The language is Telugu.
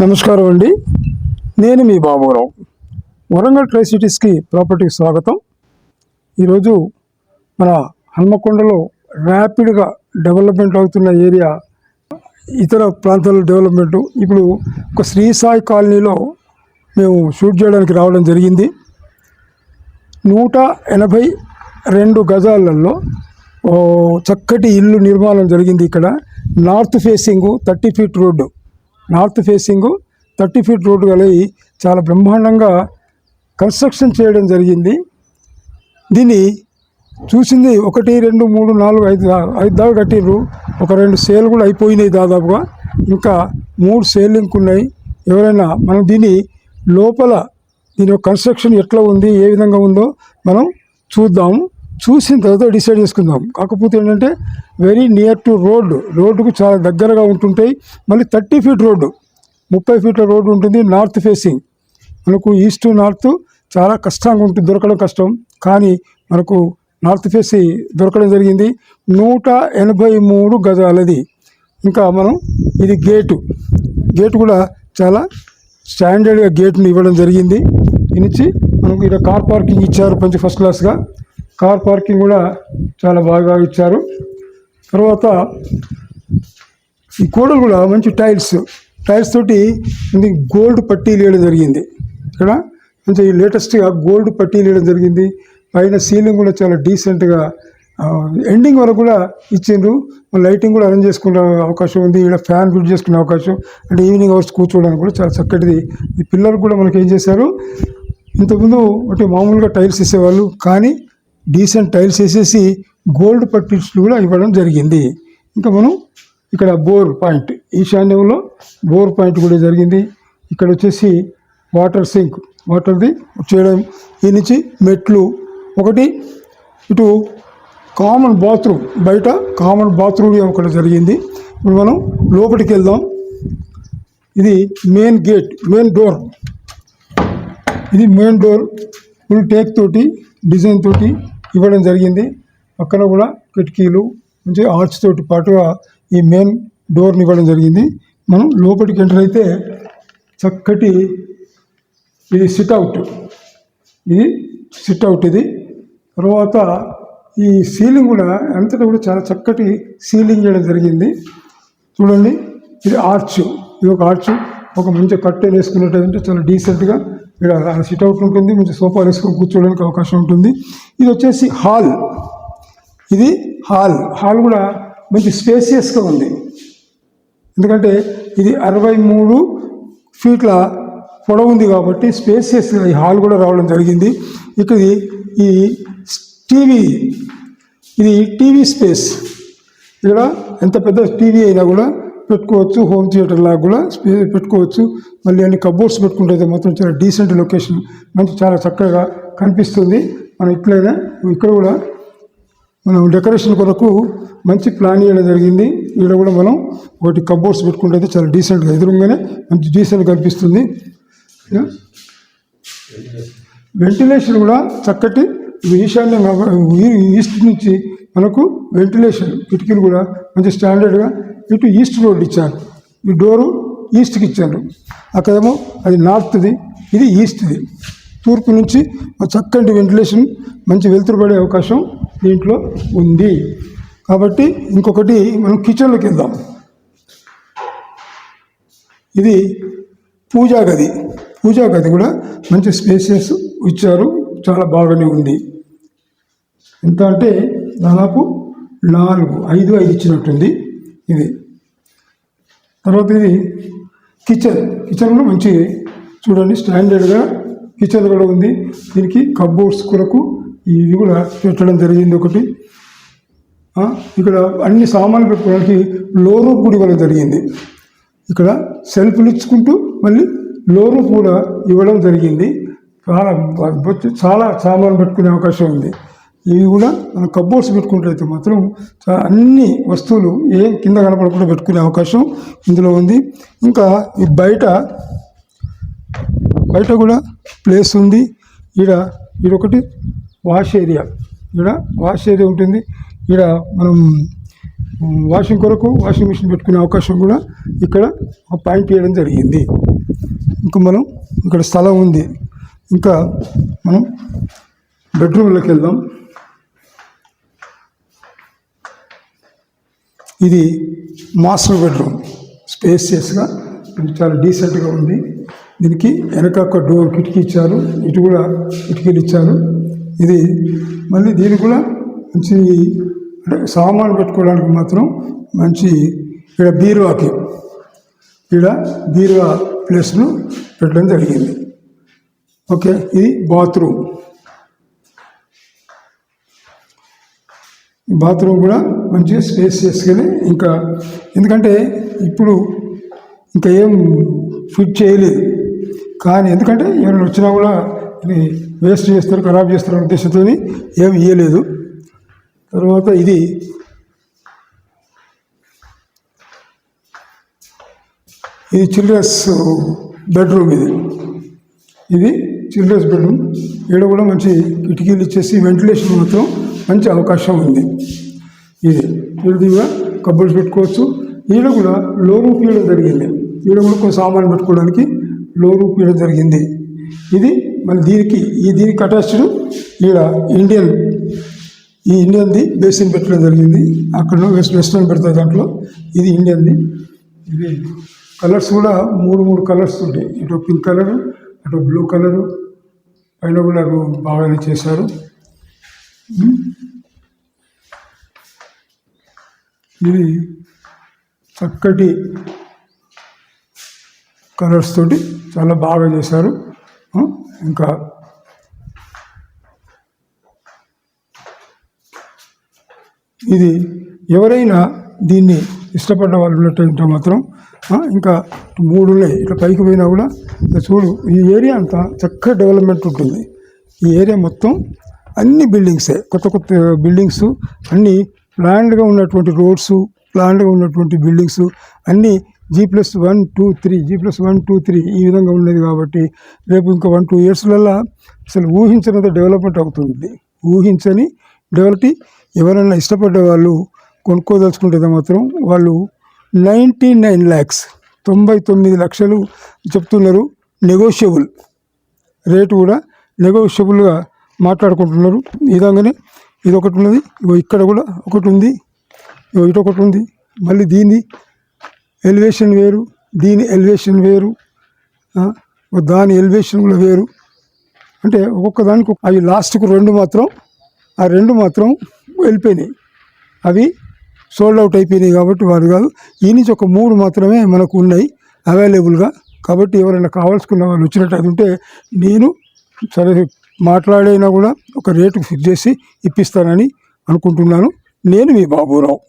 నమస్కారం అండి. నేను మీ బాబురావు. వరంగల్ ట్రై సిటీస్కి ప్రాపర్టీకి స్వాగతం. ఈరోజు మన హన్మకొండలో ర్యాపిడ్గా డెవలప్మెంట్ అవుతున్న ఏరియా ఇతర ప్రాంతాల డెవలప్మెంట్. ఇప్పుడు ఒక శ్రీ సాయి కాలనీలో మేము షూట్ చేయడానికి రావడం జరిగింది. నూట ఎనభై రెండు గజాలలో చక్కటి ఇల్లు నిర్మాణం జరిగింది ఇక్కడ. North facing thirty feet road. North facing thirty feet road కలిగి చాలా బ్రహ్మాండంగా కన్స్ట్రక్షన్ చేయడం జరిగింది. దీన్ని చూసింది ఒకటి రెండు మూడు నాలుగు ఐదు ఐదు దాకా కట్టిర్రు. ఒక రెండు సేల్ కూడా అయిపోయినాయి దాదాపుగా. ఇంకా మూడు సేల్ ఇంక ఉన్నాయి. ఎవరైనా మనం దీన్ని లోపల దీని యొక్క కన్స్ట్రక్షన్ ఎట్లా ఉంది ఏ విధంగా ఉందో మనం చూద్దాం. చూసిన తర్వాత డిసైడ్ చేసుకుందాం. కాకపోతే ఏంటంటే వెరీ నియర్ టు రోడ్డు రోడ్డుకు చాలా దగ్గరగా ఉంటుంటాయి. మళ్ళీ థర్టీ ఫీట్ రోడ్డు ముప్పై ఫీట్ల రోడ్డు ఉంటుంది నార్త్ ఫేసింగ్ మనకు ఈస్ట్ నార్త్ చాలా కష్టంగా ఉంటుంది దొరకడం కష్టం. కానీ మనకు నార్త్ ఫేస్ దొరకడం జరిగింది. నూట ఎనభై మూడు గజాలది. ఇంకా మనం ఇది గేటు గేటు కూడా చాలా స్టాండర్డ్గా గేట్ని ఇవ్వడం జరిగింది. ఇచ్చి మనకు ఇక్కడ కార్ పార్కింగ్ ఇచ్చారు మంచి ఫస్ట్ క్లాస్గా కార్ పార్కింగ్ కూడా చాలా బాగా ఇచ్చారు. తర్వాత ఈ గోడలు కూడా మంచి టైల్స్ టైల్స్ తోటి ఇది గోల్డ్ పట్టీ లేయడం జరిగింది. ఇక్కడ మంచి లేటెస్ట్గా గోల్డ్ పట్టీ లేయడం జరిగింది. పైన సీలింగ్ కూడా చాలా డీసెంట్గా ఎండింగ్ వరకు కూడా ఇచ్చిండ్రు. లైటింగ్ కూడా అరేంజ్ చేసుకునే అవకాశం ఉంది. ఇక్కడ ఫ్యాన్ ఫిట్ చేసుకునే అవకాశం. అంటే ఈవినింగ్ అవర్స్ కూర్చోవడానికి కూడా చాలా చక్కటిది. ఈ పిల్లలు కూడా మనకి ఏం చేశారు? ఇంతకుముందు ఒకటి మామూలుగా టైల్స్ ఇచ్చేవాళ్ళు కానీ డీసెంట్ టైల్స్ వేసేసి గోల్డ్ పట్టిల్స్ కూడా ఇవ్వడం జరిగింది. ఇంకా మనం ఇక్కడ బోర్ పాయింట్ ఈశాన్యంలో బోర్ పాయింట్ కూడా జరిగింది. ఇక్కడ వచ్చేసి వాటర్ సింక్ వాటర్ది చేయడం. ఈ నుంచి మెట్లు. ఒకటి ఇటు కామన్ బాత్రూమ్ బయట కామన్ బాత్రూమ్ ఒకటి జరిగింది. ఇప్పుడు మనం లోపలికి వెళ్దాం. ఇది మెయిన్ గేట్ మెయిన్ డోర్. ఇది మెయిన్ డోర్ ఫుల్ టేక్ తోటి డిజైన్ తోటి. ఇవ్వడం జరిగింది. పక్కన కూడా కిటికీలు మంచి ఆర్చ్ తోటి పాటుగా ఈ మెయిన్ డోర్ని ఇవ్వడం జరిగింది. మనం లోపలికి ఎంటర్ అయితే చక్కటి ఇది సిట్ అవుట్ ఇది సిట్ అవుట్ ఇది. తర్వాత ఈ సీలింగ్ కూడా అంతటా కూడా చాలా చక్కటి సీలింగ్ చేయడం జరిగింది. చూడండి ఇది ఆర్చ్ ఇది ఒక ఆర్చ్ ఒక మంచి కట్టెలు వేసుకున్నట్టు చాలా డీసెంట్గా ఇక్కడ సిట్ అవుట్ ఉంటుంది మంచి సోఫా వేసుకొని కూర్చోడానికి అవకాశం ఉంటుంది. ఇది వచ్చేసి హాల్. ఇది హాల్. హాల్ కూడా మంచి స్పేసియస్గా ఉంది. ఎందుకంటే ఇది అరవై మూడు ఫీట్ల పొడవు ఉంది కాబట్టి స్పేసియస్ ఈ హాల్ కూడా రావడం జరిగింది. ఇక్కడ ఈ టీవీ ఇది టీవీ స్పేస్. ఇక్కడ ఎంత పెద్ద టీవీ అయినా కూడా పెట్టుకోవచ్చు హోమ్ థియేటర్ లాగా కూడా పెట్టుకోవచ్చు. మళ్ళీ అన్ని కబోర్డ్స్ పెట్టుకుంటే మాత్రం చాలా డీసెంట్ లొకేషన్ మంచి చాలా చక్కగా కనిపిస్తుంది. మనం ఇట్లయినా ఇక్కడ కూడా మనం డెకరేషన్ కొరకు మంచి ప్లాన్ చేయడం జరిగింది. ఇక్కడ కూడా మనం ఒకటి కబోర్డ్స్ పెట్టుకుంటే చాలా డీసెంట్గా ఎదురుగానే మంచి డీసెంట్ కనిపిస్తుంది. వెంటిలేషన్ కూడా చక్కటి ఈశాన్యం ఈ- ఈస్ట్ నుంచి మనకు వెంటిలేషన్ కిటికీలు కూడా మంచి స్టాండర్డ్గా ఇటు ఈస్ట్ రోడ్ ఇచ్చారు. ఈ డోరు ఈస్ట్కి ఇచ్చారు. అక్కడేమో అది నార్త్ది ఇది ఈస్ట్ది. తూర్పు నుంచి చక్కటి వెంటిలేషన్ మంచి వెలుతురు పడే అవకాశం దీంట్లో ఉంది. కాబట్టి ఇంకొకటి మనం కిచెన్లోకి వెళ్దాం. ఇది పూజా గది. పూజా గది కూడా మంచి స్పేసెస్ ఇచ్చారు. చాలా బాగానే ఉంది. ఎంత అంటే దాదాపు నాలుగు ఐదు ఐదు ఇచ్చినట్టుంది. ఇది. తర్వాత ఇది కిచెన్. కిచెన్లో మంచి చూడండి స్టాండర్డ్గా కిచెన్ కూడా ఉంది. దీనికి కబోర్డ్స్ కొరకు ఇవి కూడా పెట్టడం జరిగింది ఒకటి. ఇక్కడ అన్ని సామాన్లు పెట్టుకోవడానికి లో రూప్ కూడా ఇవ్వడం జరిగింది. ఇక్కడ సెల్ఫ్లు ఇచ్చుకుంటూ మళ్ళీ లో రూప్ కూడా ఇవ్వడం జరిగింది. చాలా చాలా సామాన్లు పెట్టుకునే అవకాశం ఉంది. ఇవి కూడా మనం కబోర్డ్స్ పెట్టుకున్నట్లయితే మాత్రం అన్ని వస్తువులు ఏం కింద కనపడకుండా పెట్టుకునే అవకాశం ఇందులో ఉంది. ఇంకా ఈ బయట బయట కూడా ప్లేస్ ఉంది. ఈడ ఈడొకటి వాష్ ఏరియా. ఈడ వాష్ ఏరియా ఉంటుంది. ఈడ మనం వాషింగ్ కొరకు వాషింగ్ మిషన్ పెట్టుకునే అవకాశం కూడా ఇక్కడ పాయింట్ వేయడం జరిగింది. ఇంకా మనం ఇక్కడ స్థలం ఉంది. ఇంకా మనం బెడ్రూమ్లోకి వెళ్దాం. ఇది మాస్టర్ బెడ్రూమ్. స్పేసియస్గా చాలా డీసెంట్గా ఉంది. దీనికి వెనక ఒక డోర్ కిటికీ ఇచ్చారు. ఇటు కూడా కిటికీలు ఇచ్చారు. ఇది మళ్ళీ దీనికి కూడా మంచి అంటే సామాన్లు పెట్టుకోవడానికి మాత్రం మంచి ఇక్కడ బీరువాకి ఇక్కడ బీరువా ప్లేస్ను పెట్టడం జరిగింది. ఓకే ఇది బాత్రూమ్. బాత్రూమ్ కూడా మంచిగా స్పేసియస్గానే ఇంకా ఎందుకంటే ఇప్పుడు ఇంకా ఏం ఫిట్ చేయలేదు. కానీ ఎందుకంటే ఎవరైనా వచ్చినా కూడా ఇది వేస్ట్ చేస్తారు ఖరాబ్ చేస్తారు అనే ఉద్దేశంతో ఏం ఇయ్యలేదు. తర్వాత ఇది ఇది చిల్డ్రన్స్ బెడ్రూమ్ ఇది. ఇది చిల్డ్రన్స్ బెడ్రూమ్. ఈడ కూడా మంచి కిటికీలు ఇచ్చేసి వెంటిలేషన్ మాత్రం మంచి అవకాశం ఉంది. ఇది. ఈడదిగా కబోర్డ్స్ పెట్టుకోవచ్చు. ఈడ కూడా లో రూప్ జరిగింది. ఈడ కూడా కొన్ని సామాన్లు పెట్టుకోవడానికి లో రూప్ జరిగింది. ఇది మన దీనికి ఈ దీనికి అటాచ్డ్ ఈడ ఇండియన్ ఈ ఇండియన్ది బేసిన్ పెట్టడం జరిగింది. అక్కడ వెస్ట్ వెస్ట్రన్ పెడతారు దాంట్లో. ఇది ఇండియన్ది. ఇది కలర్స్ కూడా మూడు మూడు కలర్స్ ఉంటాయి. ఇటు పింక్ కలర్ అటు బ్లూ కలరు. పైన కూడా బాగానే చేశారు. ఇవి ఇది చక్కటి కలర్స్ తోటి చాలా బాగా చేశారు. ఇంకా ఇది ఎవరైనా దీన్ని ఇష్టపడ్డ వాళ్ళు ఉన్నట్టు మాత్రం ఇంకా మూడు ఉన్నాయి ఇట్లా పైకి పోయినా కూడా చూడు ఈ ఏరియా అంతా చక్కగా డెవలప్మెంట్ ఉంటుంది. ఈ ఏరియా మొత్తం అన్ని బిల్డింగ్సే కొత్త కొత్త బిల్డింగ్స్ అన్నీ ప్లాన్డ్గా ఉన్నటువంటి రోడ్స్ ప్లాన్డ్గా ఉన్నటువంటి బిల్డింగ్స్ అన్నీ G plus one two three G plus one two three ఈ విధంగా ఉన్నది కాబట్టి రేపు ఇంకా వన్ టూ ఇయర్స్లలో అసలు ఊహించినంత డెవలప్మెంట్ అవుతుంది. ఊహించని డెవలప్ ఎవరైనా ఇష్టపడ్డ వాళ్ళు కొనుక్కోదలుచుకుంటే మాత్రం వాళ్ళు నైంటీ నైన్ ల్యాక్స్ తొంభై తొమ్మిది లక్షలు చెప్తున్నారు. నెగోషియబుల్ రేటు కూడా నెగోషియబుల్గా మాట్లాడుకుంటున్నారు. ఈ విధంగానే ఇది ఒకటి ఉన్నది ఇగో ఇక్కడ కూడా ఒకటి ఉంది ఇగో ఇటు ఒకటి ఉంది. మళ్ళీ దీని ఎలివేషన్ వేరు దీని ఎలివేషన్ వేరు దాని ఎలివేషన్ కూడా వేరు. అంటే ఒక్కొక్క దానికి ఒక- అవి లాస్ట్కు రెండు మాత్రం ఆ రెండు మాత్రం వెళ్ళిపోయినాయి. అవి సోల్డ్ అవుట్ అయిపోయినాయి కాబట్టి వాడు కాదు. ఈ నుంచి ఒక మూడు మాత్రమే మనకు ఉన్నాయి అవైలబుల్గా కాబట్టి ఎవరైనా కావాల్సుకున్న వాళ్ళు వచ్చినట్టు అది ఉంటే నేను సరే మాట్లాడైనా కూడా ఒక రేటు ఫిక్స్ చేసి ఇప్పిస్తానని అనుకుంటున్నాను. నేను మీ బాబురావు.